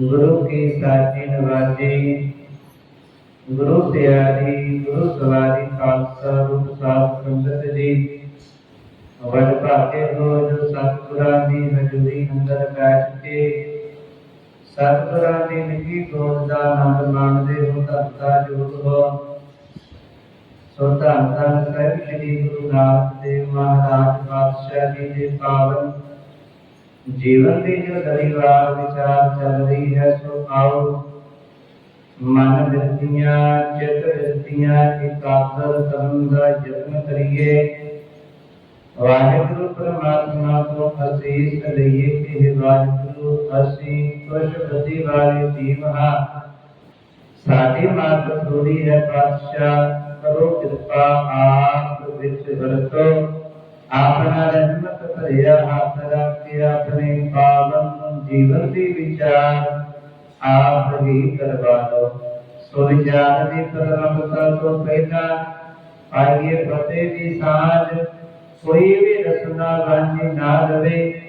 ਗੁਰੂ ਕੀ ਸਾਚੀ ਨਵਾਜੀ ਗੁਰੂ ਪਿਆਰੀ ਗੁਰੂ ਸਵਾਰੀ ਖਾਲਸਾ ਰੂਪ ਸਾਧ ਸੰਗਤ ਜੀ। ਵਡ ਭਾਗੇ ਹੋ ਜੋ ਸਤਿਗੁਰਾਂ ਦੀ ਹਜ਼ੂਰੀ ਅੰਦਰ ਬੈਠ ਕੇ ਸਤਿਗੁਰਾਂ ਦੀ ਨਿੱਕੀ ਗੋਦ ਦਾ ਆਨੰਦ ਮਾਣਦੇ ਹੋ ਧਰਤਾ ਜੋਗ ਹੋ। ਸੋ ਧੰਨ ਧੰਨ ਸ੍ਰੀ ਗੁਰੂ ਨਾਨਕ ਦੇਵ ਮਹਾਰਾਜ ਪਾਤਸ਼ਾਹ ਜੀ ਦੇ ਪਾਵਨ ਜੀਵਨ ਦੀ ਜੋ ਦਰੀਵਾਰ ਵਿਚਾਰ ਚੱਲ ਰਹੀ ਹੈ, ਸੋ ਆਓ ਮਨ ਬਿਰਤੀਆਂ ਚਿਤ ਬਿਰਤੀਆਂ ਇਕਾਗਰ ਕਰਨ ਦਾ ਯਤਨ ਕਰੀਏ। ਵਾਹਿਗੁਰੂ ਪਰਮਾਤਮਾ ਤੋਂ ਅਸੀਸ ਲਈਏ ਕਿ ਵਾਹਿਗੁਰੂ, ਅਸੀਂ ਕੁਛ ਬੁੱਧੀ ਵਾਲੇ ਜੀਵ ਹਾਂ। ਸਾਡੀ ਮਾਤ ਥੋੜੀ ਹੈ, ਪਾਤਸ਼ਾਹ, ਕਰੋ ਕਿਰਪਾ, ਆਪ ਵਿੱਚ ਵਰਤੋ। ਆਪਣਾ ਰਹਿਮਤ ਭਰਿਆ ਹੱਥ ਰੱਖ ਕੇ ਆਪਣੇ ਪਾਵਨ ਜੀਵਨ ਦੀ ਵਿਚਾਰ ਆਪ ਹੀ ਕਰਵਾ ਲਓ। ਸੋ ਦੀ ਪ੍ਰਾਰੰਭਤਾ ਤੋਂ ਪਹਿਲਾਂ ਆਈਏ ਫਤਿਹ ਦੀ ਸਾਂਝ ਕੋਈ ਵੀ ਰਸਨਾ ਗਾਂਝੀ ਨਾ ਰਵੇ।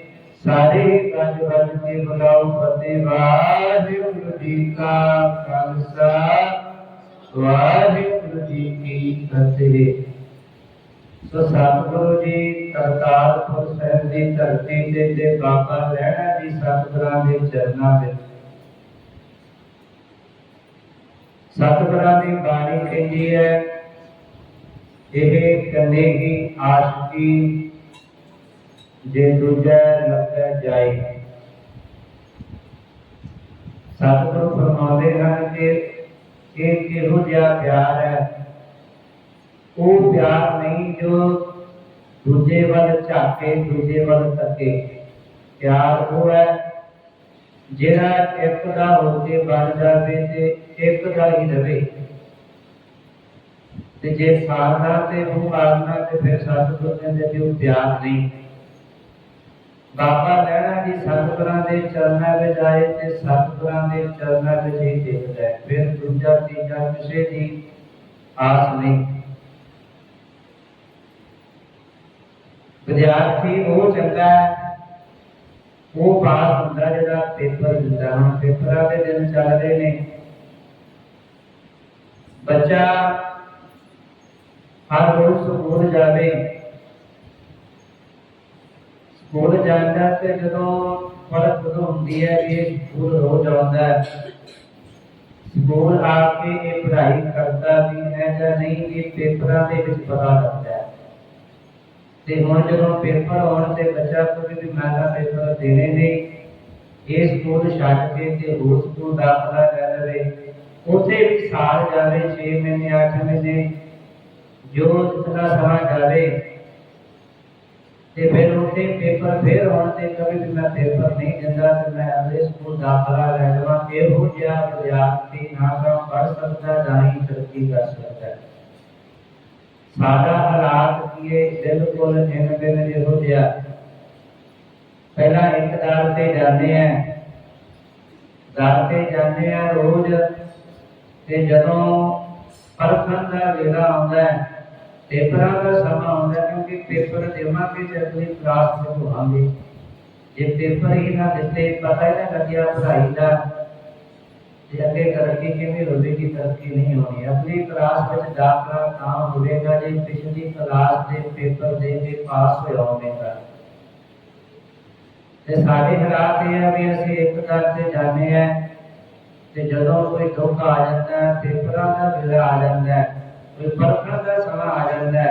ਸਾਰੇ ਗੱਜ ਵੱਜ ਕੇ ਬੁਲਾਓ ਫਤਿਹ। ਵਾਹਿਗੁਰੂ ਜੀ ਕਾ ਖਾਲਸਾ। ਵਾਹਿਗੁਰੂ ਜੀ ਕੀ ਫਤਿਹ। ਸੋ ਸਤਿਗੁਰੂ ਜੀ ਕਰਤਾਰਪੁਰ ਸਾਹਿਬ ਦੀ ਧਰਤੀ ਤੇ ਤੇ ਬਾਬਾ ਰਹਿਣਾ ਜੀ ਸਤਿਗੁਰਾਂ ਦੇ ਚਰਨਾਂ ਵਿੱਚ। ਸਤਿਗੁਰਾਂ ਦੀ ਬਾਣੀ ਕਹਿੰਦੀ ਹੈ, ਇਹ ਕੰਨੇ ਹੀ ਆਸ਼ਕੀ ਜੇ ਦੂਜਾ ਲੱਗਾ ਜਾਏ। ਸਤਿਗੁਰੂ ਫਰਮਾਉਂਦੇ ਹਨ ਕਿ ਇਹ ਕਿਹੋ ਜਿਹਾ ਪਿਆਰ ਹੈ? ਉਹ ਪਿਆਰ ਜੋ ਦੂਜੇ ਵੱਲ ਝਾਕੇ ਦੂਜੇ ਵੱਲ ਤੱਕੇ ਪਿਆਰ ਉਹ ਹੈ ਜਿਹੜਾ ਇੱਕ ਦਾ ਹੋ ਕੇ ਬਣ ਜਾਵੇ ਤੇ ਇੱਕ ਦਾ ਹੀ ਰਵੇ। ਤੇ ਜੇ ਸਾਰਨਾ ਤੇ ਉਹ ਆਸਨਾ ਤੇ ਫਿਰ ਸਤਿਗੁਰ ਕਹਿੰਦੇ ਵੀ ਉਹ ਪਿਆਰ ਨਹੀਂ। ਬਾਬਾ ਲੈਣਾ ਜੀ ਸਤਿਗੁਰਾਂ ਦੇ ਚਰਨਾਂ ਵਿੱਚ ਆਏ ਤੇ ਸਤਿਗੁਰਾਂ ਦੇ ਚਰਨਾਂ ਵਿੱਚ ਹੀ ਟਿਕਦਾ ਫਿਰ ਦੂਜਾ, ਤੀਜਾ, ਕਿਸੇ ਦੀ ਆਸ ਨਹੀਂ। ਵਿਦਿਆਰਥੀ, ਉਹ ਚੰਗਾ ਉਹ ਪਾਸ ਹੁੰਦਾ ਜਿਹੜਾ ਪੇਪਰ ਦਿੰਦਾ ਹੁਣ ਪੇਪਰਾਂ ਦੇ ਦਿਨ ਚੱਲ ਰਹੇ ਨੇ। ਬੱਚਾ ਹਰ ਰੋਜ਼ ਸਕੂਲ ਜਾਵੇ। ਸਕੂਲ ਜਾਂਦਾ ਤੇ ਜਦੋਂ ਫ਼ਰਕ ਉਦੋਂ ਹੁੰਦੀ ਹੈ ਵੀ ਸਕੂਲ ਰੋਜ਼ ਆਉਂਦਾ ਹੈ। ਸਕੂਲ ਆ ਕੇ ਇਹ ਪੜ੍ਹਾਈ ਕਰਦਾ ਵੀ ਹੈ ਜਾਂ ਨਹੀਂ, ਇਹ ਪੇਪਰਾਂ ਦੇ ਵਿੱਚ ਪਤਾ ਲੱਗਦਾ ਤੇ ਹੁਣ ਜਦੋਂ ਪੇਪਰ ਆਉਣ ਤੇ ਬੱਚਾ ਕੋਈ ਵੀ ਮੈਂ ਪੇਪਰ ਦੇਣੇ ਨੇ, ਇਹ ਸਕੂਲ ਛੱਡ ਕੇ ਤੇ ਹੋਰ ਸਕੂਲ ਦਾਖਲਾ ਕਰ ਲਵੇ। ਉੱਥੇ ਵੀ ਸਾਲ ਜਾਵੇ 6 ਮਹੀਨੇ 8 ਮਹੀਨੇ, ਜੋ ਜਿਤਨਾ ਸਮਾਂ ਜਾਵੇ। ਤੇ ਫਿਰ ਉੱਥੇ ਪੇਪਰ ਫੇਰ ਆਉਣ ਤੇ ਕਦੇ ਵੀ ਮੈਂ ਪੇਪਰ ਨਹੀਂ ਦਿੰਦਾ ਤੇ ਮੈਂ ਅਗਲੇ ਸਕੂਲ ਦਾਖਲਾ ਲੈ ਲਵਾਂ। ਇਹੋ ਜਿਹਾ ਵਿਦਿਆਰਥੀ ਨਾ ਤਾਂ ਪੜ੍ਹ ਸਕਦਾ, ਨਾ ਹੀ ਤਰੱਕੀ ਕਰ ਸਕਦਾ। ਸਾਡਾ ਹਾਲਾਤ ਕੀ ਬਿਲਕੁਲ ਜਿਵੇਂ ਬਿਨ ਜਿਹੋ ਜਿਹਾ। ਪਹਿਲਾਂ ਇੱਕ ਦਰ ਤੇ ਜਾਂਦੇ ਆ। ਦਰ ਤੇ ਜਾਂਦੇ ਆ ਰੋਜ਼ ਤੇ ਜਦੋਂ ਪਰਖਣ ਦਾ ਵੇਲਾ ਆਉਂਦਾ ਹੈ, ਪੇਪਰਾਂ ਦਾ ਸਮਾਂ ਆਉਂਦਾ ਕਿਉਂਕਿ ਪੇਪਰ ਦੇਵਾਂਗੇ ਤੇ ਅਗਲੀ ਕਲਾਸ ਵਿੱਚ ਹੋਵਾਂਗੇ। ਜੇ ਪੇਪਰ ਹੀ ਨਾ ਦਿੱਤੇ, ਪਤਾ ਹੀ ਨਾ ਲੱਗਿਆ ਪੜ੍ਹਾਈ ਦਾ ਤੇ ਅੱਗੇ ਤਰੱਕੀ ਕਿਵੇਂ ਹੋਵੇਗੀ ਤਰੱਕੀ ਨਹੀਂ ਹੋਣੀ। ਅਗਲੀ ਕਲਾਸ ਵਿੱਚ ਦਾਖਲਾ ਤਾਂ ਹੋਵੇਗਾ ਜੇ ਪਿਛਲੀ ਕਲਾਸ ਦੇ ਪੇਪਰ ਦੇ ਕੇ ਪਾਸ ਹੋਇਆ ਹੋਵੇਗਾ। ਤੇ ਸਾਡੇ ਹਾਲਾਤ ਇਹ ਆ ਵੀ ਅਸੀਂ ਇੱਕ ਦਰ ਤੇ ਜਾਂਦੇ ਆ ਤੇ ਜਦੋਂ ਕੋਈ ਦੁੱਖ ਆ ਜਾਂਦਾ, ਪੇਪਰਾਂ ਦਾ ਵੇਲਾ ਆ ਜਾਂਦਾ, ਕੋਈ ਪਰਖਣ ਦਾ ਸਮਾਂ ਆ ਜਾਂਦਾ,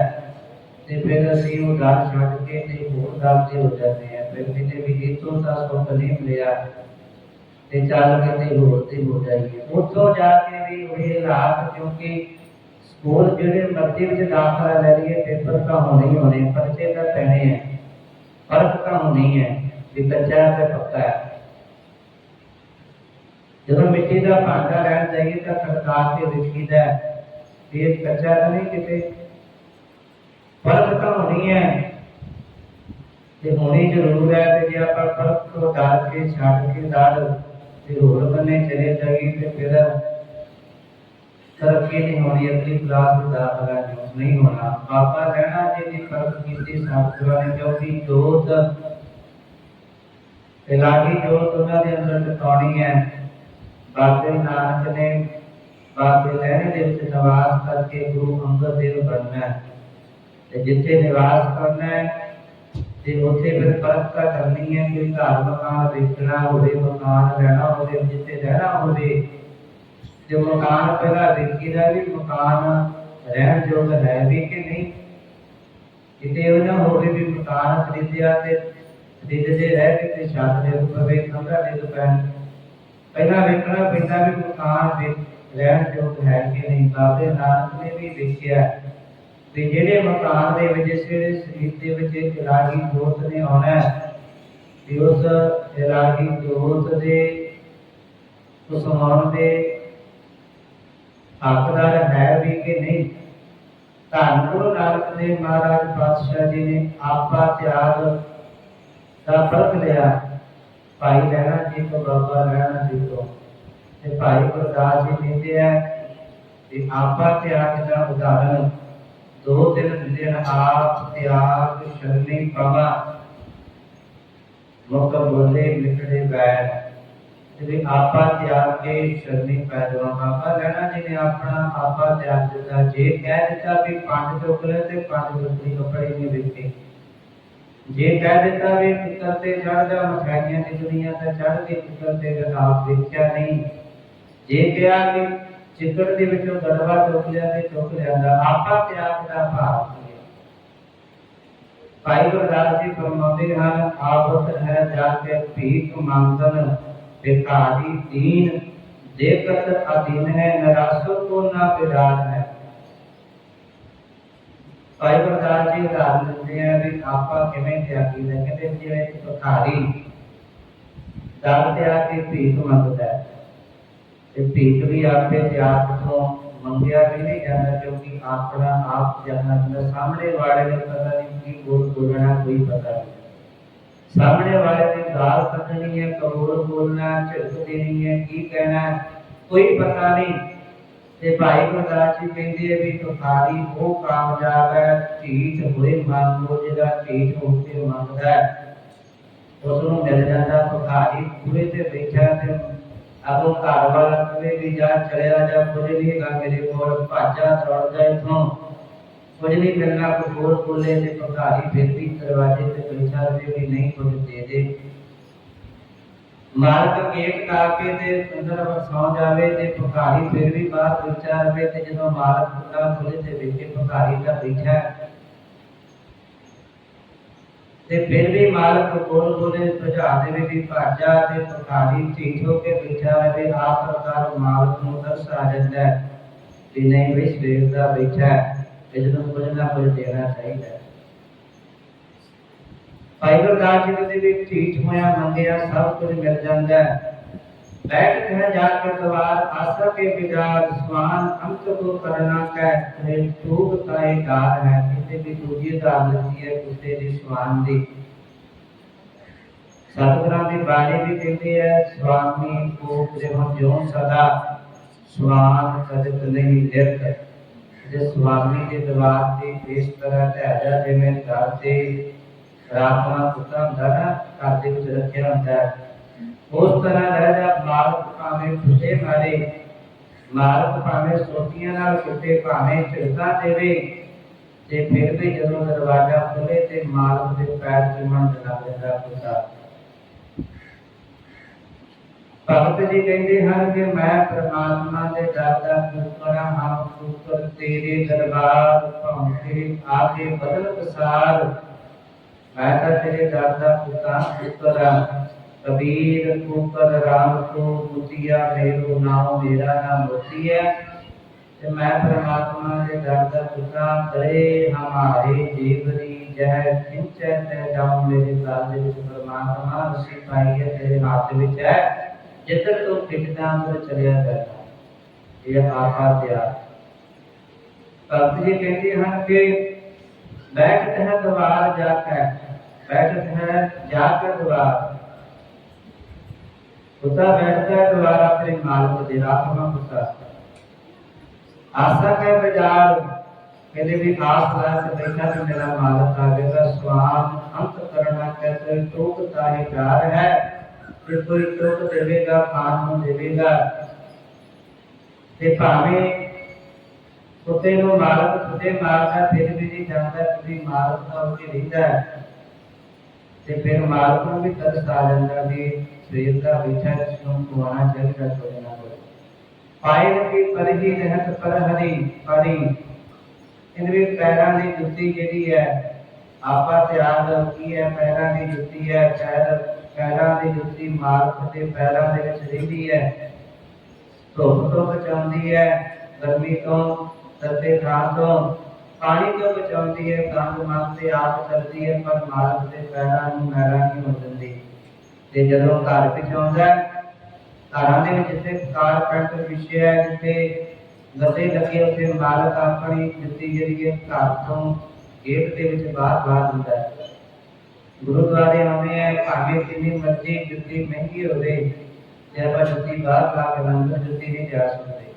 ਤੇ ਫਿਰ ਅਸੀਂ ਉਹ ਦਰ ਛੱਡ ਕੇ ਤੇ ਹੋਰ ਦਰ ਤੇ ਹੋ ਜਾਂਦੇ ਆ। ਫਿਰ ਕਿਤੇ ਵੀ ਇਤੋਂ ਦਾ ਸੁੱਖ ਨਹੀਂ ਮਿਲਿਆ। ਤੇ ਚੱਲ ਕੇ ਤੇ ਹੋਰ ਤੇ ਹੋ ਜਾਈਏ ਉੱਥੋਂ ਜਾ ਕੇ ਵੀ ਉਹੀ ਹਾਲਾਤ ਕਿਉਂਕਿ ਸਕੂਲ ਜਿਹੜੇ ਮਰਜ਼ੀ ਵਿੱਚ ਦਾਖਲਾ ਲੈ ਲਈਏ ਪੇਪਰ ਤਾਂ ਹੋਣੇ ਹੀ ਹੋਣੇ ਪਰਚੇ ਤਾਂ ਪੈਣੇ ਆ ਫ਼ਰਕ ਤਾਂ ਹੋਣੀ ਹੈ ਵੀ ਕੱਚਾ ਹੈ ਤੇ ਪੱਕਾ ਹੈ ਜਦੋਂ ਮਿੱਟੀ ਦਾ ਭਾਂਡਾ ਲੈਣ ਜਾਈਏ ਤਾਂ ਖੜਕਾ ਕੇ ਦੇਖੀਦਾ ਹੈ ਵੀ ਇਹ ਕੱਚਾ ਤਾਂ ਨਹੀਂ ਕਿਤੇ ਫ਼ਰਕ ਤਾਂ ਹੋਣੀ ਹੈ ਤੇ ਹੋਣੀ ਜ਼ਰੂਰ ਹੈ ਤੇ ਜੇ ਆਪਾਂ ਫ਼ਰਕ ਤੋਂ ਡਰ ਕੇ ਛੱਡ ਕੇ ਡਰ ਤੇ ਹੋਰ ਬੰਨੇ ਚਲੇ ਜਾਈਏ ਤੇ ਫਿਰ ਤਰੱਕੀ ਨਹੀਂ ਹੋਣੀ ਅਗਲੀ ਕਲਾਸ ਵਿੱਚ ਦਾਖਲਾ ਨਹੀਂ ਹੋਣਾ ਬਾਬਾ ਰਹਿਣਾ ਜੀ ਦੀ ਫ਼ਰਕ ਕੀਤੀ ਸਾਧੂਆਂ ਨੇ ਕਿਉਂਕਿ ਜੋਤ ਇਲਾਹੀ ਜੋਤ ਉਹਨਾਂ ਦੇ ਅੰਦਰ ਟਿਕਾਉਣੀ ਹੈ ਬਾਬੇ ਨਾਨਕ ਨੇ ਬਾਬੇ ਲਹਿਰੇ ਦੇ ਵਿੱਚ ਨਿਵਾਸ ਕਰਕੇ ਗੁਰੂ ਅੰਗਦ ਦੇਵ ਬਣਨਾ ਹੈ। ਤੇ ਉੱਥੇ ਫਿਰ ਪਰਖਤਾ ਕਰਨੀ ਹੈ ਕਿ ਘਰ ਮਕਾਨ ਵੇਚਣਾ ਹੋਵੇ ਮਕਾਨ ਲੈਣਾ ਹੋਵੇ ਜਿੱਥੇ ਰਹਿਣਾ ਹੋਵੇ। ਤੇ ਮਕਾਨ ਪਹਿਲਾਂ ਵੇਖੀਦਾ ਵੀ ਮਕਾਨ ਰਹਿਣ ਯੋਗ ਹੈ ਵੀ ਕਿ ਨਹੀਂ? ਕਿਤੇ ਉਹ ਨਾ ਹੋਵੇ ਵੀ ਮਕਾਨ ਖਰੀਦਿਆ ਤੇ ਖਰੀਦਦੇ ਰਹਿ ਕੇ ਤੇ ਛੱਤ ਦੇ ਪਵੇ ਕਮਰਾ ਦੇ ਪੈਣ। ਪਹਿਲਾਂ ਵੇਖਣਾ ਪੈਂਦਾ ਵੀ ਮਕਾਨ ਦੇ ਰਹਿਣ ਯੋਗ ਹੈ ਕਿ ਨਹੀਂ। ਬਾਬੇ ਨਾਨਕ ਨੇ ਵੀ ਵੇਖਿਆ ਤੇ ਜਿਹੜੇ ਮਕਾਨ ਦੇ ਵਿੱਚ ਜਿਹੜੇ ਸਰੀਰ ਦੇ ਵਿੱਚ ਇਲਾਜੀ ਜੋਤ ਨੇ ਆਉਣਾ ਤੇ ਉਸ ਇਲਾਜੀ ਜੋਤ ਦੇ ਉਸ ਆਉਣ ਦੇ ਹੱਕਦਾਰ ਹੈ ਵੀ ਕਿ ਨਹੀਂ? ਧੰਨ ਗੁਰੂ ਨਾਨਕ ਦੇਵ ਮਹਾਰਾਜ ਪਾਤਸ਼ਾਹ ਜੀ ਨੇ ਆਪਾ ਤਿਆਗ ਦਾ ਫ਼ਰਕ ਲਿਆ। ਭਾਈ ਰਹਿਣਾ ਜੀ ਤੋਂ ਬਾਬਾ ਰਹਿਣਾ ਜੀ ਤੋਂ। ਤੇ ਭਾਈ ਗੁਰਦਾਸ ਜੀ ਕਹਿੰਦੇ ਆ ਕਿ ਆਪਾ ਤਿਆਗ ਦਾ ਉਦਾਹਰਣ ਦੋ ਦਿਨ ਦਿਨ ਆਪ ਤਿਆਗ ਸ਼ਰਮੀ ਪਵਾ। ਮੁਖ ਬੋਲੇ ਲਿਖੜੇ ਬੈਠ ਤੇ ਆਪਾ ਤਿਆਗ ਕੇ ਸ਼ਰਮੀ ਪੈ ਜਾਵਾ ਬਾਬਾ ਲੈਣਾ ਜੀ ਆਪਣਾ ਆਪਾ ਤਿਆਗ ਦਿੱਤਾ। ਜੇ ਕਹਿ ਦਿੱਤਾ ਵੀ ਪੰਜ ਟੋਕਰੇ ਤੇ ਪੰਜ ਟੋਕਰੀ ਕੱਪੜੇ ਨਹੀਂ ਵੇਚੇ ਜੇ ਕਹਿ ਦਿੱਤਾ ਵੀ ਪਿੱਤਲ ਤੇ ਚੜ ਜਾ ਮਠਾਈਆਂ ਦੀ ਦੁਨੀਆ ਤੇ ਚੜ ਕੇ ਪਿੱਤਲ ਤੇ ਆਪ ਵੇਖਿਆ ਨਹੀਂ। ਜੇ ਕਿਹਾ ਕਿ ਚਿੱਕੜ ਦੇ ਵਿੱਚੋਂ ਗੜਵਾ ਚੁੱਕ ਲਿਆ ਤੇ ਚੁੱਕ ਲਿਆਂਦਾ ਆਪਾ ਤਿਆਗ ਦਾ ਭਾਵ ਕੀ ਹੈ ਭਾਈ ਗੁਰਦਾਸ ਜੀ ਫਰਮਾਉਂਦੇ ਹਨ ਆਵਤ ਹੈ ਜਾ ਕੇ ਭੀਖ ਮੰਗਨ ਬਿਕਾਰੀ ਦੀਨ ਦੇਖਤ ਅਧੀਨ ਹੈ ਨਰਾਸੋ ਕੋ ਨਾ ਵਿਰਾਜ ਹੈ ਭਾਈ ਗੁਰਦਾਸ ਜੀ ਉਦਾਹਰਨ ਦਿੰਦੇ ਆ ਵੀ ਆਪਾ ਕਿਵੇਂ ਤਿਆਗੀ ਦਾ ਕਹਿੰਦੇ ਜਿਵੇਂ ਇੱਕ ਭਿਖਾਰੀ ਦਰ ਤੇ ਆ ਕੇ ਭੀਖ ਮੰਗਦਾ ਹੈ ਤੇ ਭੀਖ ਵੀ ਆਪੇ ਤਿਆਗ ਤੋਂ ਮੰਗਿਆ ਵੀ ਨਹੀਂ ਜਾਂਦਾ ਕਿਉਂਕਿ ਆਪਣਾ ਆਪ ਜਾਣਦਾ ਹੁੰਦਾ। ਸਾਹਮਣੇ ਵਾਲੇ ਨੂੰ ਪਤਾ ਨਹੀਂ ਕੀ ਬੋਲ ਬੋਲਣਾ, ਕੋਈ ਪਤਾ ਨਹੀਂ। ਸਾਹਮਣੇ ਵਾਲੇ ਨੇ ਗਾਲ ਕੱਢਣੀ ਹੈ, ਕਰੋੜ ਬੋਲਣਾ, ਝਿੜਕ ਦੇਣੀ ਹੈ, ਕੀ ਕਹਿਣਾ, ਕੋਈ ਪਤਾ ਨਹੀਂ। ਤੇ ਭਾਈ ਗੁਰਦਾਸ ਜੀ ਕਹਿੰਦੇ ਆ ਵੀ ਤੁਖਾਰੀ ਉਹ ਕਾਮਯਾਬ ਹੈ ਢੀਠ ਹੋਏ ਮੰਗੋ ਜਿਹੜਾ ਢੀਠ ਹੋ ਕੇ ਮੰਗਦਾ ਉਸ ਨੂੰ ਮਿਲ ਜਾਂਦਾ ਭਿਖਾਰੀ ਪੂਰੇ ਤੇ ਬੈਠਾ ਤੇ ਆਪੋ ਘਰ ਵਾਲਾ ਕਵੇ ਵੀ ਜਾ ਚਲਿਆ ਜਾ ਕੁਝ ਨਹੀਂ ਗਾ ਮੇਰੇ ਕੋਲ ਭਾਜਾ ਦੌੜ ਜਾ ਇਥੋਂ ਕੁਝ ਨਹੀਂ ਮਿਲਣਾ ਕੋਈ ਹੋਰ ਬੋਲੇ ਤੇ ਭਿਖਾਰੀ ਫਿਰ ਵੀ ਦਰਵਾਜ਼ੇ ਤੇ ਬੈਠਾ ਰਹੇ ਵੀ ਨਹੀਂ ਕੁਝ ਦੇ ਦੇ ਮਾਲਕ ਗੇਟ ਲਾ ਕੇ ਤੇ ਅੰਦਰ ਵਸਾ ਜਾਵੇ ਤੇ ਭਿਖਾਰੀ ਫਿਰ ਵੀ ਬਾਹਰ ਬੈਠਾ ਰਹੇ ਤੇ ਜਦੋਂ ਮਾਲਕ ਕੁੰਡਾ ਖੋਲੇ ਤੇ ਫਿਰ ਵੀ ਮਾਲਕ ਕੋਲ ਬੋਲੇ ਸੁਝਾ ਦੇਵੇ ਵੀ ਭਾਜਾ ਤੇ ਭਿਖਾਰੀ ਢੀਠ ਹੋ ਕੇ ਬੈਠਾ ਰਹੇ ਆਖਰਕਾਰ ਮਾਲਕ ਨੂੰ ਤਰਸ ਆ ਜਾਂਦਾ ਹੈ ਨਹੀਂ ਵੀ ਸਵੇਰ ਦਾ ਬੈਠਾ ਹੈ ਤੇ ਕੁਝ ਨਾ ਕੁਝ ਦੇਣਾ ਚਾਹੀਦਾ ਭਾਈ ਗੁਰਦਾਸ ਜੀ ਦੇ ਵੀ ਢੀਠ ਹੋਇਆ, ਮੰਗਿਆ, ਸਭ ਕੁਝ ਮਿਲ ਜਾਂਦਾ ਹੈ। ਬੈਠ ਹੈ ਜਾ ਕੇ ਦਵਾਰ ਆਸਾ ਕੇ ਵਿਜਾਰ ਸਵਾਨ ਅੰਤ ਕੋ ਕਰਨਾ ਕਹਿ ਤੇ ਟੂਬ ਕਾਏ ਕਾਰ ਹੈ ਕਿਸੇ ਵੀ ਦੂਜੀ ਦਾਲ ਲੱਗੀ ਹੈ ਕਿਸੇ ਦੀ ਸਵਾਨ ਦੀ ਸਤਿਗੁਰਾਂ ਦੀ ਬਾਣੀ ਵੀ ਕਹਿੰਦੀ ਹੈ ਸਵਾਮੀ ਕੋ ਪ੍ਰੇਮ ਜਿਉ ਸਦਾ, ਸਵਾਨ ਕਦਤ ਨਹੀਂ ਲਿਰਤ ਜੇ ਸਵਾਮੀ ਦੇ ਦਰਬਾਰ ਤੇ ਇਸ ਤਰ੍ਹਾਂ ਧਿਆਜਾ ਜਿਵੇਂ ਘਰ ਤੇ ਰਾਤਮਾ ਕੁੱਤਾ ਹੁੰਦਾ ਨਾ ਘਰ ਦੇ ਵਿੱਚ ਰੱਖਿਆ ਹੁੰਦਾ ਹੈ ਉਸ ਤਰ੍ਹਾਂ ਰਹਿ ਜਾ ਮਾਲਕ ਭਾਵੇਂ ਖੁਦੇ ਮਾਰੇ, ਮਾਲਕ ਭਾਵੇਂ ਸੋਟੀਆਂ ਨਾਲ ਕੁੱਤੇ ਭਾਵੇਂ ਝਿੜਕਾਂ ਦੇਵੇ ਤੇ ਫਿਰ ਵੀ ਜਦੋਂ ਦਰਵਾਜ਼ਾ ਖੁੱਲੇ ਤੇ ਮਾਲਕ ਦੇ ਪੈਰ ਚੁੰਮਣ ਲੱਗ ਜਾਂਦਾ ਕੁੱਤਾ ਭਗਤ ਜੀ ਕਹਿੰਦੇ ਹਨ ਕਿ ਮੈਂ ਪ੍ਰਮਾਤਮਾ ਦੇ ਦਰ ਦਾ ਪੁੱਤਰਾ ਹਾਂ ਪੁੱਤਰ ਤੇਰੇ ਦਰਬਾਰ ਪਹੁੰਚੇ ਆਗੇ ਬਦਲ ਕਸਾਰ ਮੈਂ ਤਾਂ ਤੇਰੇ ਦਰ ਦਾ ਪੁੱਤਾ ਪੁੱਤਰਾ ਕਬੀਰ ਪੁੱਤਰ ਰਾਮ ਕੋ ਮੁਤੀਆ ਮੇਰੋ ਨਾਮ ਮੇਰਾ ਨਾਮ ਮੋਤੀ ਹੈ ਤੇ ਮੈਂ ਪ੍ਰਮਾਤਮਾ ਦੇ ਦਰ ਦਾ ਪੁੱਤਰਾ ਕਰੇ ਹਮਾਰੇ ਜੀਵਨੀ ਜਹ ਖਿੰਚੈ ਤੇ ਜਾਉ ਮੇਰੇ ਦਰ ਦੇ ਵਿੱਚ ਪ੍ਰਮਾਤਮਾ ਰਸੀ ਪਾਈ ਹੈ ਤੇਰੇ ਹੱਥ ਵਿੱਚ ਹੈ ਜਿੱਧਰ ਤੋਂ ਖਿੱਚਦਾ ਅੰਦਰ ਚਲਿਆ ਜਾਂਦਾ ਇਹ ਆਪਾ ਤਿਆਰ ਭਗਤ ਜੀ ਕਹਿੰਦੇ ਹਨ ਕਿ ਬੈਠਤ ਹੈ ਦਵਾਰ ਜਾ ਕੇ ਬੈਠਤ ਹੈ ਜਾ ਕੇ ਦਵਾਰ ਕੁੱਤਾ ਬੈਠਦਾ ਹੈ ਦਵਾਰ ਆਪਣੇ ਮਾਲਕ ਦੇ ਰਾਖਵਾ ਕੁੱਤਾ ਆਸਾ ਹੈ ਬਾਜ਼ਾਰ, ਕਹਿੰਦੇ ਵੀ ਆਸ ਲਾ ਕੇ ਬੈਠਾ ਕਿ ਮੇਰਾ ਮਾਲਕ ਆਵੇਗਾ ਸਵਾਮ ਅੰਤ ਕਰਨਾ ਕੈਸੇ ਟੋਕ ਤਾਹੇ ਪਿਆਰ ਹੈ, ਜੇ ਕੋਈ ਟੋਕ ਦੇਵੇਗਾ ਨੂੰ ਦੇਵੇਗਾ, ਤੇ ਭਾਵੇਂ ਕੁੱਤੇ ਨੂੰ ਮਾਲਕ ਕੁੱਤੇ ਮਾਰਦਾ, ਫਿਰ ਵੀ ਨਹੀਂ ਜਾਂਦਾ ਕਿ ਮਾਲਕ ਦਾ ਉਹ ਰਹਿੰਦਾ ਤੇ ਫਿਰ ਮਾਲਕ ਨੂੰ ਵੀ ਤਰਸ ਆ ਜਾਂਦਾ ਵੀ ਸਰੀਰ ਦਾ ਵਿਚਾਰ ਜਿਸ ਨੂੰ ਖਵਾਉਣਾ ਚਾਹੀਦਾ ਕੋਈ ਨਾ ਕੋਈ ਪਾਇਨ ਕੀ ਪਰਹੀ ਰਹਿਤ ਪਰ ਹਰੀ ਪਰੀ ਇਹਨਾਂ ਵੀ ਪੈਰਾਂ ਦੀ ਜੁੱਤੀ ਜਿਹੜੀ ਹੈ ਆਪਾ ਤਿਆਗ ਕੀ ਹੈ ਪੈਰਾਂ ਦੀ ਜੁੱਤੀ ਹੈ ਪੈਰ ਪੈਰਾਂ ਦੀ ਜੁੱਤੀ ਮਾਲਕ ਦੇ ਪੈਰਾਂ ਦੇ ਵਿੱਚ ਰਹਿੰਦੀ ਹੈ ਧੁੱਪ ਤੋਂ ਬਚਾਉਂਦੀ ਹੈ ਗਰਮੀ ਤੋਂ ਤਤੇ ਥਾਂ ਤੋਂ ਪਾਣੀ ਤੋਂ ਬਚਾਉਂਦੀ ਹੈ ਗੰਦ ਮਨ ਤੇ ਆਪ ਚਲਦੀ ਹੈ ਪਰ ਮਾਲਕ ਦੇ ਪੈਰਾਂ ਨੂੰ ਮੈਲਾ ਨਹੀਂ ਹੋ ਦਿੰਦੀ ਤੇ ਜਦੋਂ ਘਰ ਵਿੱਚ ਆਉਂਦਾ ਘਰਾਂ ਦੇ ਵਿੱਚ ਜਿੱਥੇ ਕਾਰਪੈਂਟ ਵਿਛਿਆ ਹੈ, ਜਿੱਥੇ ਗੱਦੇ ਲੱਗੇ ਉੱਥੇ ਮਾਲਕ ਆਪਣੀ ਜੁੱਤੀ ਜਿਹੜੀ ਹੈ, ਘਰ ਤੋਂ ਗੇਟ ਦੇ ਵਿੱਚ ਬਾਹਰ ਬਾਹਰ ਹੁੰਦਾ ਹੈ। ਗੁਰਦੁਆਰੇ ਆਉਂਦੇ ਆ, ਭਾਵੇਂ ਕਿੰਨੀ ਮਰਜ਼ੀ ਜੁੱਤੀ ਮਹਿੰਗੀ ਹੋਵੇ, ਤੇ ਆਪਾਂ ਜੁੱਤੀ ਬਾਹਰ ਲਾ ਕੇ ਅੰਦਰ ਜੁੱਤੀ ਨਹੀਂ ਜਾ ਸਕਦੇ।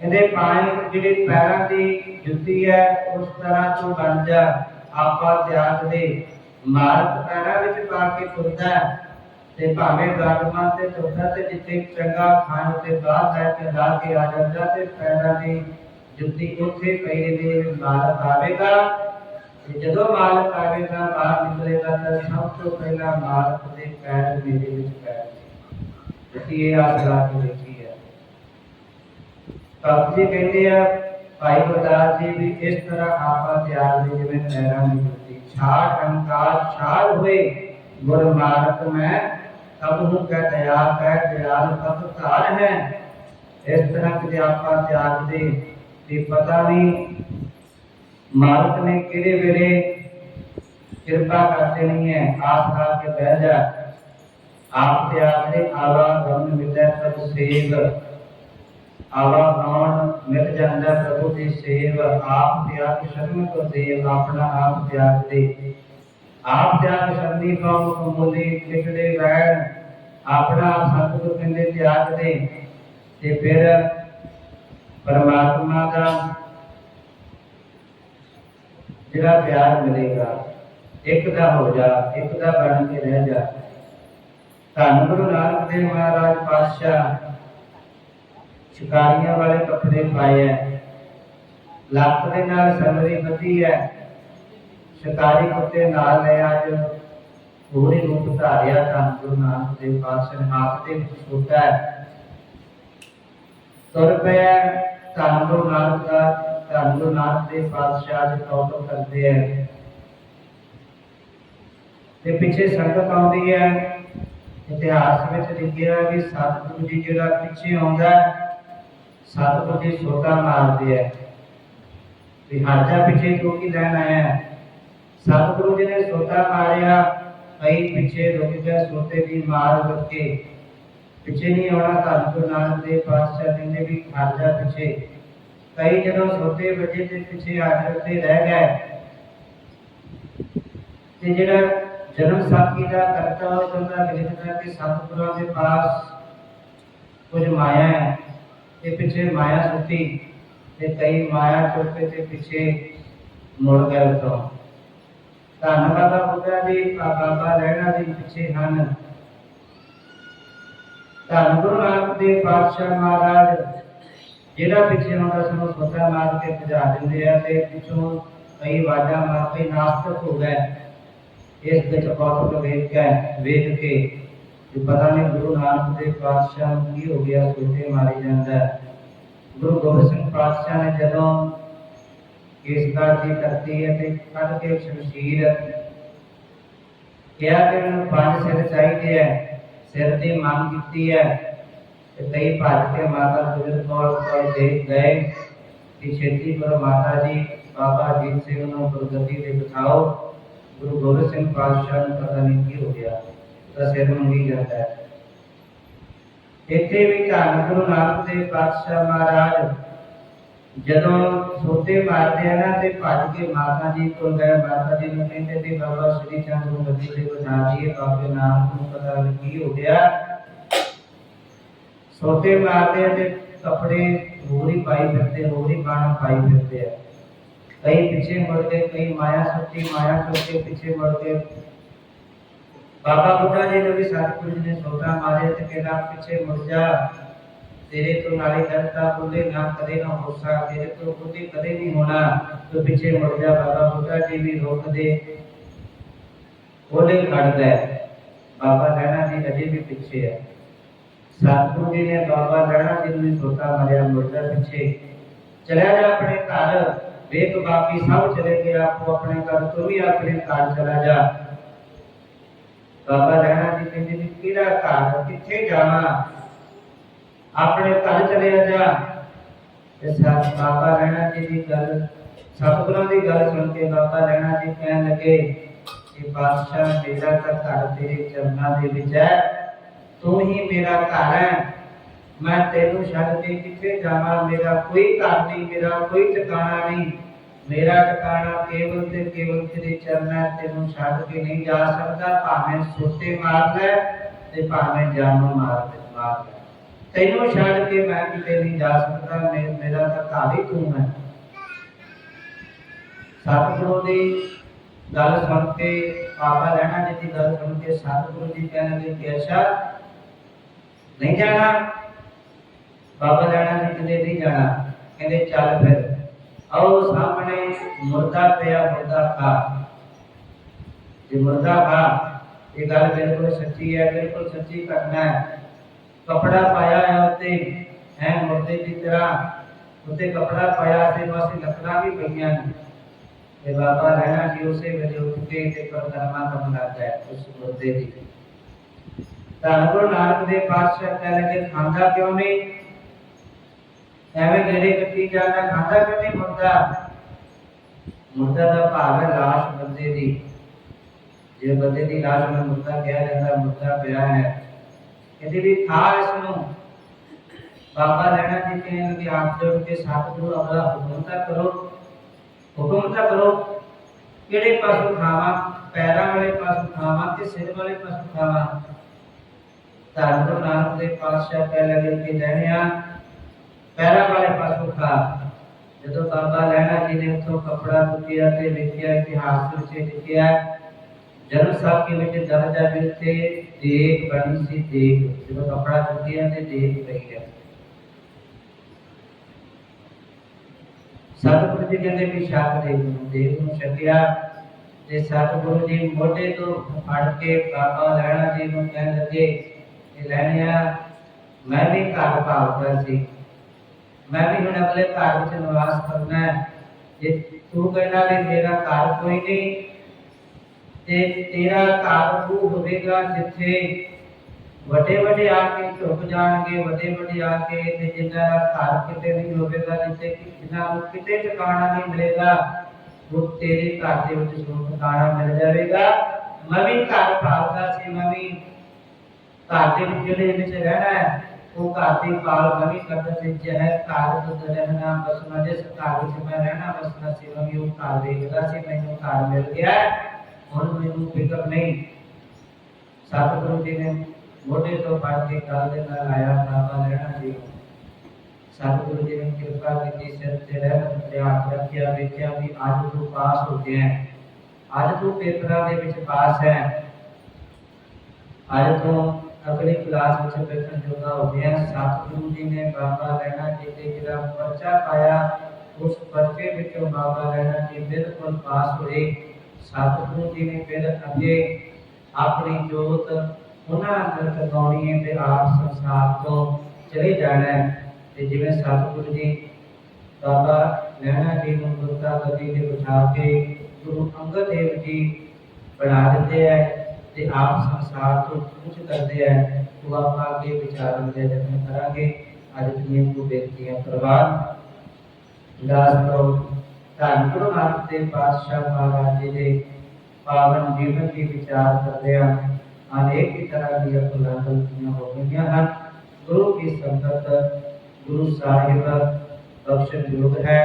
ਇਹਦੇ ਪਾਣੀ ਜਿਹੜੀ ਪੈਰਾਂ ਦੀ ਜੁੱਤੀ ਹੈ, ਉਸ ਤਰ੍ਹਾਂ ਤੂੰ ਬਣ ਜਾ, ਆਪਾ ਤਿਆਗ ਦੇ ਮਾਰਗ ਪੈਰਾਂ ਵਿੱਚ ਪਾ ਕੇ ਤੁਰਦਾ ਹੈ ਤੇ ਭਾਵੇਂ ਗਾਡਮਾਂ ਤੇ ਤੁਰਦਾ ਤੇ ਜਿੱਥੇ ਚੰਗਾ ਖਾਣ ਤੇ ਬਾਹਰ ਲੈ ਕੇ ਲਾ ਕੇ ਆ ਜਾਂਦਾ ਤੇ ਪੈਰਾਂ ਦੀ ਜੁੱਤੀ ਉੱਥੇ ਪਈ ਦੇ ਮਾਲਕ ਆਵੇਗਾ। ਤੇ ਜਦੋਂ ਮਾਲਕ ਆਵੇਗਾ, ਬਾਹਰ ਨਿਕਲੇਗਾ ਤਾਂ ਸਭ ਤੋਂ ਪਹਿਲਾਂ ਮਾਲਕ ਦੇ ਪੈਰ ਮੇਰੇ ਵਿੱਚ ਪੈਰ ਅਸੀਂ ਇਹ ਆਸ ਲਾ ਕੇ ਦੇਖੀ ਹੈ। ਤਾਂ ਜੀ ਕਹਿੰਦੇ ਆ, ਭਾਈ ਗੁਰਦਾਸ ਜੀ ਵੀ ਇਸ ਤਰ੍ਹਾਂ ਆਪਾ ਤਿਆਗ ਦੇ ਜਿਵੇਂ ਪੈਰਾਂ ਦੀ ਜੁੱਤੀ ਛਾੜ ਅੰਕਾਰ ਛਾੜ ਹੋਏ ਗੁਰ ਮਾਰਕ ਮੈਂ ਤਬ ਨੂੰ ਕਹਿ ਦਇਆ ਕਹਿ ਦਿਆਲ ਤਬ ਧਾਰ ਹੈ ਇਸ ਤਰ੍ਹਾਂ ਕਿ ਆਪਾ ਤਿਆਗ ਦੇ ਤੇ ਪਤਾ ਨਹੀਂ ਮਾਲਕ ਨੇ ਕਿਹੜੇ ਵੇਲੇ ਕਿਰਪਾ ਕਰ ਦੇਣੀ ਹੈ ਆਪ ਖਾ ਕੇ ਬਹਿ ਜਾ ਆਪ ਤਿਆਗ ਦੇ ਆਵਾ ਗਮ ਮਿਟੈ ਤਬ ਸੇਵ ਆਵਾ ਗਾਉਣ ਮਿਟ ਜਾਂਦਾ ਪ੍ਰਭੂ ਦੀ ਸੇਵ, ਆਪ ਤਿਆਗ ਸ਼ਰਨ ਕੋ ਦੇ ਆਪਣਾ ਆਪ ਤਿਆਗ ਦੇ ਆਪ ਤਿਆਗ ਸ਼ਰਨੀ ਕਉ ਕਮੋਲੀ ਟਿਕੜੇ ਵੈਣ ਆਪਣਾ ਸਤਿਗੁਰ ਕਹਿੰਦੇ ਤਿਆਗ ਦੇ ਤੇ ਫਿਰ ਪਰਮਾਤਮਾ ਦਾ ਜਿਹੜਾ ਪਿਆਰ ਮਿਲੇਗਾ, ਇੱਕ ਦਾ ਹੋ ਜਾ, ਇੱਕ ਦਾ ਬਣ ਕੇ ਰਹਿ ਜਾ। ਧੰਨ ਗੁਰੂ ਨਾਨਕ ਦੇਵ ਮਹਾਰਾਜ ਪਾਤਸ਼ਾਹ ਸ਼ਿਕਾਰੀਆਂ ਵਾਲੇ ਕੱਪੜੇ ਪਾਏ ਐ। ਲੱਕ ਦੇ ਨਾਲ ਸੰਗਰੀ ਬੱਧੀ ਹੈ ਸ਼ਿਕਾਰੀ ਕੁੱਤੇ ਨਾਲ ਲੈ ਅੱਜ। ਪੂਰੀ ਰੂਪ ਧਾਰਿਆ ਧੰਨ ਗੁਰੂ ਨਾਨਕ ਦੇਵ ਪਾਤਸ਼ਾਹ ਨੇ ਦੇ ਵਿੱਚ ਛੋਟਾ ਹੈ ਤੁਰ ਪਿਆ ਧੰਨ ਗੁਰੂ ਨਾਨਕ ਦਾ ਧੰਨ ਗੁਰੂ ਨਾਨਕ ਦੇਵ ਪਾਤਸ਼ਾਹ ਜੀ ਕੌਤਕ ਕਰਦੇ ਹੈ ਤੇ ਪਿੱਛੇ ਸੰਗਤ ਆਉਂਦੀ ਹੈ ਇਤਿਹਾਸ ਵਿੱਚ ਲਿਖਿਆ ਕਿ ਸਤਿਗੁਰੂ ਜੀ ਜਿਹੜਾ ਪਿੱਛੇ ਆਉਂਦਾ ਹੈ, ਸਤਿਗੁਰੂ ਜੀ ਸੋਟਾ ਮਾਰਦੇ ਹੈ। ਵੀ ਪਿੱਛੇ ਕਿਉਂ ਕੀ ਲੈਣ ਆਇਆ ਸਤਿਗੁਰੂ ਜੀ ਨੇ ਸੋਟਾ ਮਾਰਿਆ ਕਈ ਪਿੱਛੇ ਰੁਕ ਗਏ ਸੋਟੇ ਦੀ ਮਾਰ ਕਰਕੇ ਪਿੱਛੇ ਨਹੀਂ ਆਉਣਾ, ਧੰਨ ਗੁਰੂ ਨਾਨਕ ਦੇਵ ਪਾਤਸ਼ਾਹ ਕਹਿੰਦੇ ਵੀ ਹਾਜਾ ਪਿੱਛੇ। ਕਈ ਜਦੋਂ ਸੋਟੇ ਵੱਜੇ ਤੇ ਪਿੱਛੇ ਹਾਜ਼ਰ ਤੇ ਰਹਿ ਗਏ, ਤੇ ਜਿਹੜਾ ਜਨਮ ਸਾਖੀ ਦਾ ਕਰਤਾ, ਉਹ ਕਹਿੰਦਾ ਲਿਖਦਾ ਕਿ ਸਤਿਗੁਰਾਂ ਦੇ ਪਾਸ ਕੁਝ ਮਾਇਆ ਹੈ ਤੇ ਪਿੱਛੇ ਮਾਇਆ ਸੁੱਤੀ ਤੇ ਕਈ ਮਾਇਆ ਚੁੱਕ ਕੇ ਤੇ ਮੁੜ ਗਏ ਉਤੋਂ। ਧੰਨ ਬਾਬਾ ਬੁੱਢਾ ਜੀ ਬਾਬਾ ਰਹਿਣਾ ਜੀ ਪਿੱਛੇ ਹਨ। ਧੰਨ ਗੁਰੂ ਨਾਨਕ ਦੇਵ ਪਾਤਸ਼ਾਹ ਮਹਾਰਾਜ, ਜਿਹੜਾ ਪਿੱਛੇ ਹੁੰਦਾ ਸਾਨੂੰ ਉਹ ਮਾਰ ਕੇ ਭਜਾ ਦਿੰਦੇ ਆ ਤੇ ਪਿੱਛੋਂ ਕਈ ਵਾਜਾਂ ਮਾਰ ਕੇ ਨਾਸਤਕ ਹੋ ਗਏ। ਇਸ ਵਿੱਚ ਕੌਤਕ ਵੇਖ ਕੇ ਵੇਖ ਕੇ ਕਿ ਪਤਾ ਨਹੀਂ ਗੁਰੂ ਨਾਨਕ ਦੇਵ ਪਾਤਸ਼ਾਹ ਨੂੰ ਕੀ ਹੋ ਗਿਆ ਸੋਚੇ ਮਾਰੀ ਜਾਂਦਾ ਹੈ। ਗੁਰੂ ਗੋਬਿੰਦ ਸਿੰਘ ਪਾਤਸ਼ਾਹ ਨੇ ਜਦੋਂ ਕੇਸਗੜ੍ਹ ਦੀ ਧਰਤੀ ਅਤੇ ਕੱਢ ਕੇ ਸ਼ਮਸ਼ੀਰ ਕਿਹਾ ਕਿ ਮੈਨੂੰ ਪੰਜ ਸਿਰ ਚਾਹੀਦੇ ਹੈ ਸਿਰ ਦੀ ਮੰਗ ਕੀਤੀ ਹੈ ਤੇ ਕਈ ਭੱਜ ਕੇ ਮਾਤਾ ਗੁਜਰ ਕੌਰ ਕੋਲ ਦੇ ਗਏ ਕਿ ਛੇਤੀ ਕਰੋ ਮਾਤਾ ਜੀ ਬਾਬਾ ਅਜੀਤ ਸਿੰਘ ਨੂੰ ਗੁਰਗੱਦੀ ਤੇ ਬਿਠਾਓ ਗੁਰੂ ਗੋਬਿੰਦ ਸਿੰਘ ਪਾਤਸ਼ਾਹ ਨੂੰ ਪਤਾ ਨਹੀਂ ਕੀ ਹੋ ਗਿਆ ਤਾਂ ਸਿਰ ਜਾਂਦਾ ਹੈ। ਇੱਥੇ ਵੀ ਧੰਨ ਗੁਰੂ ਨਾਨਕ ਦੇਵ ਪਾਤਸ਼ਾਹ ਮਹਾਰਾਜ, ਜਦੋਂ ਸੋਤੇ ਮਾਰਦੇ ਆ ਨਾ ਤੇ ਭੱਜ ਕੇ ਮਾਤਾ ਜੀ ਕੋਲ ਗਏ, ਮਾਤਾ ਜੀ ਨੂੰ ਕਹਿੰਦੇ ਤੇ ਬਾਬਾ ਸ੍ਰੀ ਚੰਦ ਨੂੰ ਗੱਦੀ ਤੇ ਬਿਠਾ ਦਈਏ, ਬਾਬੇ ਨਾਨਕ ਨੂੰ ਪਤਾ ਨਹੀਂ ਕੀ ਹੋ ਗਿਆ। ਸੋਤੇ ਮਾਰਦੇ ਆ ਤੇ ਕੱਪੜੇ ਹੋਰ ਹੀ ਪਾਈ ਫਿਰਦੇ, ਹੋਰ ਹੀ ਬਾਣਾ ਪਾਈ ਫਿਰਦੇ ਆ। ਕਈ ਪਿੱਛੇ ਮੁੜ ਗਏ, ਕਈ ਮਾਇਆ ਸੁੱਤੀ, ਮਾਇਆ ਚੁੱਕ ਕੇ ਪਿੱਛੇ ਮੁੜ ਗਏ। ਬਾਬਾ ਬੁੱਢਾ ਜੀ ਨੂੰ ਵੀ ਸਤਿਗੁਰੂ ਨੇ ਸੋਟਾ ਮਾਰਿਆ ਤੇ ਕਹਿੰਦਾ, ਪਿੱਛੇ ਮੁੜ ਜਾ। ਤੇਰੇ ਤੋਂ ਨਾਲੇ ਦਰਤਾ ਬੁੱਲੇ ਨਾ ਕਦੇ ਨਾ ਹੋਸਾ ਤੇਰੇ ਤੋਂ ਬੁੱਲੇ ਕਦੇ ਨਹੀਂ ਹੋਣਾ। ਤੂੰ ਪਿੱਛੇ ਮੁੜ ਜਾ, ਬਾਬਾ ਬੁੱਢਾ ਜੀ ਵੀ ਰੋਕ ਦੇ। ਖੜਦਾ ਬਾਬਾ ਰਹਿਣਾ ਜੀ ਅਜੇ ਵੀ ਪਿੱਛੇ ਹੈ ਸਤਿਗੁਰੂ ਜੀ ਨੇ ਬਾਬਾ ਰਹਿਣਾ ਜੀ ਨੂੰ ਵੀ ਛੋਟਾ ਮਰਿਆ ਮੁਰਦਾ ਪਿੱਛੇ। ਚਲਿਆ ਜਾ ਆਪਣੇ ਘਰ। ਵੇਖ ਬਾਕੀ ਸਭ ਚਲੇ ਗਏ, ਆਪੋ ਆਪਣੇ ਘਰ, ਤੂੰ ਵੀ ਆਪਣੇ ਘਰ ਚਲਾ ਜਾ। ਬਾਬਾ ਰਹਿਣਾ ਜੀ ਕਹਿੰਦੇ ਵੀ ਕਿਹੜਾ ਘਰ ਕਿੱਥੇ ਜਾਣਾ ਆਪਣੇ ਘਰ ਚਲੇ ਜਾ। ਤੇ ਸਤ ਬਾਬਾ ਰਹਿਣਾ ਜੀ ਦੀ ਗੱਲ, ਸਤਿਗੁਰਾਂ ਦੀ ਗੱਲ ਸੁਣ ਕੇ ਬਾਬਾ ਰਹਿਣਾ ਜੀ ਕਹਿਣ ਲੱਗੇ ਕਿ ਬਾਦਸ਼ਾਹ ਮੇਰਾ ਤਾਂ ਘਰ ਤੇਰੇ ਚਰਨਾਂ ਦੇ ਵਿੱਚ ਹੈ। ਤੂੰ ਹੀ ਮੇਰਾ ਘਰ ਹੈ। ਮੈਂ ਤੈਨੂੰ ਛੱਡ ਕੇ ਕਿੱਥੇ ਜਾਵਾਂ? ਮੇਰਾ ਕੋਈ ਘਰ ਨਹੀਂ, ਮੇਰਾ ਕੋਈ ਟਿਕਾਣਾ ਨਹੀਂ। ਮੇਰਾ ਟਿਕਾਣਾ ਕੇਵਲ ਤੇ ਕੇਵਲ ਤੇਰੇ ਚਰਨਾਂ ਤੈਨੂੰ ਛੱਡ ਕੇ ਨਹੀਂ ਜਾ ਸਕਦਾ, ਭਾਵੇਂ ਸੋਟੇ ਮਾਰ ਲੈ ਤੇ ਭਾਵੇਂ ਜਾਨ ਮਾਰ ਦੇ, ਮਾਰ ਲੈ। ਤੈਨੂੰ ਛੱਡ ਕੇ ਮੈਂ ਕਿਤੇ ਨਹੀਂ ਜਾ ਸਕਦਾ ਮੇਰਾ ਤਾਂ ਘਰ ਹੀ ਤੂੰ ਹੈ। ਸਤਿਗੁਰੂ ਦੀ ਗੱਲ ਸੁਣ ਕੇ, ਬਾਬਾ ਰਹਿਣਾ ਜੀ ਗੱਲ ਸੁਣ ਕੇ ਸਤਿਗੁਰੂ ਜੀ ਕਹਿੰਦੇ ਕਿ ਅੱਛਾ, ਨਹੀਂ ਜਾਣਾ? ਬਾਬਾ ਰਹਿਣਾ ਜੀ ਕਹਿੰਦੇ ਨਹੀਂ ਜਾਣਾ? ਕਹਿੰਦੇ, ਚੱਲ ਫਿਰ। ਆਓ ਸਾਹਮਣੇ ਮੁਰਦਾ ਪਿਆ ਮੁਰਦਾ ਖਾ ਜੇ ਮੁਰਦਾ ਖਾ ਇਹ ਗੱਲ ਬਿਲਕੁਲ ਸੱਚੀ ਹੈ ਬਿਲਕੁਲ ਸੱਚੀ ਘਟਨਾ ਹੈ ਕਪੜਾ ਪਾਇਆ ਹੈ ਉੱਤੇ ਹੈ ਮੁਰਦੇ ਦੀ ਤਰ੍ਹਾਂ ਉੱਤੇ ਕਪੜਾ ਪਾਇਆ ਤੇ ਪਾਸੇ ਲੱਕੜਾਂ ਵੀ ਪਈਆਂ ਨੇ ਤੇ ਬਾਬਾ ਰਹਿਣਾ ਜੀ ਉਸੇ ਵੇਲੇ ਉੱਠ ਕੇ ਤੇ ਪਰਦਰਮਾ ਕਰਨ ਲੱਗਾ ਹੈ ਉਸ ਮੁਰਦੇ ਦੀ ਤਾਂ ਗੁਰੂ ਨਾਨਕ ਦੇ ਪਾਤਸ਼ਾਹ ਕਹਿ ਲਗੇ ਖਾਂਦਾ ਕਿਉਂ ਨਹੀਂ ਐਵੇਂ ਗੇੜੇ ਕੱਟੀ ਜਾਂਦਾ, ਖਾਂਦਾ ਕਿਉਂ ਨਹੀਂ ਮੁਰਦਾ। ਮੁਰਦਾ ਦਾ ਭਾਵ ਹੈ ਲਾਸ਼ ਬੰਦੇ ਦੀ, ਜੇ ਬੰਦੇ ਦੀ ਲਾਸ਼ ਨੂੰ ਮੁਰਦਾ ਕਿਹਾ ਜਾਂਦਾ, ਮੁਰਦਾ ਪਿਆ ਹੈ। ਇਹਦੇ ਵੀ ਖਾ ਇਸ ਨੂੰ। ਬਾਬਾ ਲੈਣਾ ਜੀ ਕਹਿਣ ਕਿ ਆਪ ਜੋੜ ਕੇ ਸਤਿਗੁਰੂ ਆਪਣਾ ਹੁਕਮ ਤਾਂ ਕਰੋ। ਹੁਕਮ ਤਾਂ ਕਰੋ। ਕਿਹੜੇ ਪਾਸੋਂ ਖਾਵਾਂ? ਪੈਰਾਂ ਵਾਲੇ ਪਾਸੋਂ ਖਾਵਾਂ ਕਿ ਸਿਰ ਵਾਲੇ ਪਾਸੋਂ ਖਾਵਾਂ? ਧੰਨ ਗੁਰੂ ਨਾਨਕ ਦੇ ਪਾਤਸ਼ਾਹ ਕਹਿ ਲਗੇ ਕਿ ਲੈਣਿਆ ਪੈਰਾਂ ਵਾਲੇ ਪਾਸੋਂ ਖਾ। ਜਦੋਂ ਬਾਬਾ ਲੈਣਾ ਜੀ ਨੇ ਉੱਥੋਂ ਕਪੜਾ ਚੁੱਕਿਆ ਤੇ ਲਿਖਿਆ ਇਤਿਹਾਸ ਵਿੱਚ ਲਿਖਿਆ, ਜਨਮ ਸਾਹਿਬ ਦੇ ਵਿੱਚ ਦਰਜਾ ਮਿਲਤੇ ਦੇਖ ਬਣੀ ਸੀ ਦੇਖ ਜਦੋਂ ਕਪੜਾ ਚੁੱਕਿਆ ਤੇ ਦੇਖ ਪਈ ਹੈ। ਸਤਿਗੁਰੂ ਜੀ ਕਹਿੰਦੇ ਵੀ ਸ਼ੱਕ ਦੇ ਦੇਵ ਨੂੰ ਛਕਿਆ ਤੇ ਸਤਿਗੁਰੂ ਜੀ ਮੋਢੇ ਤੋਂ ਫੜ ਕੇ ਬਾਬਾ ਲੈਣਾ ਜੀ ਨੂੰ ਕਹਿਣ ਲੱਗੇ ਕਿ ਲੈਣਿਆ, ਮੈਂ ਵੀ ਘਰ ਭਾਲਦਾ ਸੀ। ਮੈਂ ਵੀ ਹੁਣ ਅਗਲੇ ਘਰ ਵਿੱਚ ਨਿਵਾਸ ਕਰਨਾ ਹੈ। ਜੇ ਤੂੰ ਕਹਿੰਦਾ ਵੀ ਮੇਰਾ ਘਰ ਕੋਈ ਨਹੀਂ, ਤੇ ਤੇਰਾ ਘਰ ਉਹ ਹੋਵੇਗਾ ਜਿੱਥੇ ਵੱਡੇ ਵੱਡੇ ਆ ਕੇ ਝੁਕ ਜਾਣਗੇ, ਵੱਡੇ ਵੱਡੇ ਆ ਕੇ ਤੇ ਜਿੰਨਾ ਘਰ ਕਿਤੇ ਨਹੀਂ ਹੋਵੇਗਾ, ਜਿੱਥੇ ਕਿ ਨੂੰ ਕਿਤੇ ਟਿਕਾਣਾ ਨਹੀਂ ਮਿਲੇਗਾ, ਉਹ ਤੇਰੇ ਘਰ ਦੇ ਵਿੱਚ ਤੁਹਾਨੂੰ ਟਿਕਾਣਾ ਮਿਲ ਜਾਵੇਗਾ। ਮੈਂ ਵੀ ਘਰ ਭਾਲਦਾ ਸੀ, ਮੈਂ ਵੀ ਘਰ ਦੇ ਵਿੱਚ ਜਿਹੜੇ ਵਿੱਚ ਰਹਿਣਾ ਹੈ ਉਹ ਘਰ ਦੀ ਪਾਲ ਮੈਂ ਵੀ ਕਰਦਾ ਸੀ ਜਹ ਘਰ ਤੁਧ ਰਹਿਣਾ ਬਸਣਾ ਜਿਸ ਘਰ ਵਿੱਚ ਮੈਂ ਰਹਿਣਾ ਬਸਣਾ ਸੀ ਮੈਂ ਵੀ ਉਹ ਘਰ ਵੇਖਦਾ ਸੀ ਮੈਨੂੰ ਘਰ ਮਿਲ ਗਿਆ ਹੈ, ਹੁਣ ਮੈਨੂੰ ਫਿਕਰ ਨਹੀਂ ਸਤਿਗੁਰੂ ਜੀ ਨੇ ਮੋਢੇ ਤੋਂ ਫੜ ਕੇ ਗੱਲ ਦੇ ਨਾਲ ਆਇਆ ਬਾਬਾ ਲੈਣਾ ਜੀ ਨੂੰ। ਸਤਿਗੁਰੂ ਜੀ ਨੇ ਕਿਰਪਾ ਕੀਤੀ ਸਿਰ ਤੇ ਰਹਿਮਤ ਤੇ ਹੱਥ ਰੱਖਿਆ ਵੇਖਿਆ ਵੀ ਅੱਜ ਤੂੰ ਪਾਸ ਹੋ ਗਿਆ ਅਗਲੀ ਕਲਾਸ ਵਿੱਚ ਬੈਠਣ ਜੋਗਾ ਹੋ ਗਿਆ। ਸਤਿਗੁਰੂ ਜੀ ਨੇ ਬਾਬਾ ਲੈਣਾ ਜੀ ਜਿਹੜਾ ਪਰਚਾ ਪਾਇਆ, ਉਸ ਪਰਚੇ ਵਿੱਚੋਂ ਬਾਬਾ ਲੈਣਾ ਜੀ ਬਿਲਕੁਲ ਪਾਸ ਹੋਏ। ਸਤਿਗੁਰੂ ਜੀ ਨੇ ਫਿਰ ਅੱਗੇ ਆਪਣੀ ਜੋਤ ਉਹਨਾਂ ਅੰਦਰ ਟਿਕਾਉਣੀ ਹੈ ਤੇ ਆਪ ਸੰਸਾਰ ਤੋਂ ਚਲੇ ਜਾਣਾ ਹੈ। ਤੇ ਜਿਵੇਂ ਸਤਿਗੁਰੂ ਜੀ ਬਾਬਾ ਲੈਣਾ ਜੀ ਨੂੰ ਗੁਰਤਾ ਗਦੀ ਤੇ ਬਿਠਾ ਕੇ ਗੁਰੂ ਅੰਗਦ ਦੇਵ ਜੀ ਬਣਾ ਦਿੱਤੇ ਹੈ ਤੇ ਆਪ ਸੰਸਾਰ ਤੋਂ ਕੁਝ ਕਰਦੇ ਹੈ ਉਹ ਆਪਾਂ ਅੱਗੇ ਵਿਚਾਰਨ ਦੇ ਯਤਨ ਕਰਾਂਗੇ। ਅੱਜ ਦੀਆਂ ਕੋ ਬੇਨਤੀਆਂ ਪ੍ਰਵਾਨ ਦਾਸ ਕਰੋ। ਧੰਨ ਗੁਰੂ ਨਾਨਕ ਦੇਵ ਪਾਤਸ਼ਾਹ ਮਹਾਰਾਜ ਜੀ ਦੇ ਪਾਵਨ ਜੀਵਨ ਦੀ ਵਿਚਾਰ ਕਰਦੇ ਆ। ਅਨੇਕ ਤਰ੍ਹਾਂ ਦੀਆਂ ਭੁੱਲਾਂ, ਗਲਤੀਆਂ ਹੋ ਗਈਆਂ ਹਨ। ਗੁਰੂ ਕੀ ਸੰਗਤ, ਗੁਰੂ ਸਾਹਿਬ ਬਖਸ਼ਣ ਯੋਗ ਹੈ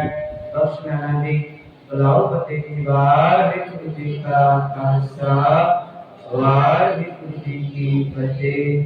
ਬਖਸ਼ਣਾ ਦੀ ਬਲਾਉ ਪਤੇ ਦੀ ਵਾਹਿਗੁਰੂ ਜੀ ਕਾ ਖਾਲਸਾ। ਵਾਹਿਗੁਰੂ ਜੀ ਕੀ ਫਤਿਹ।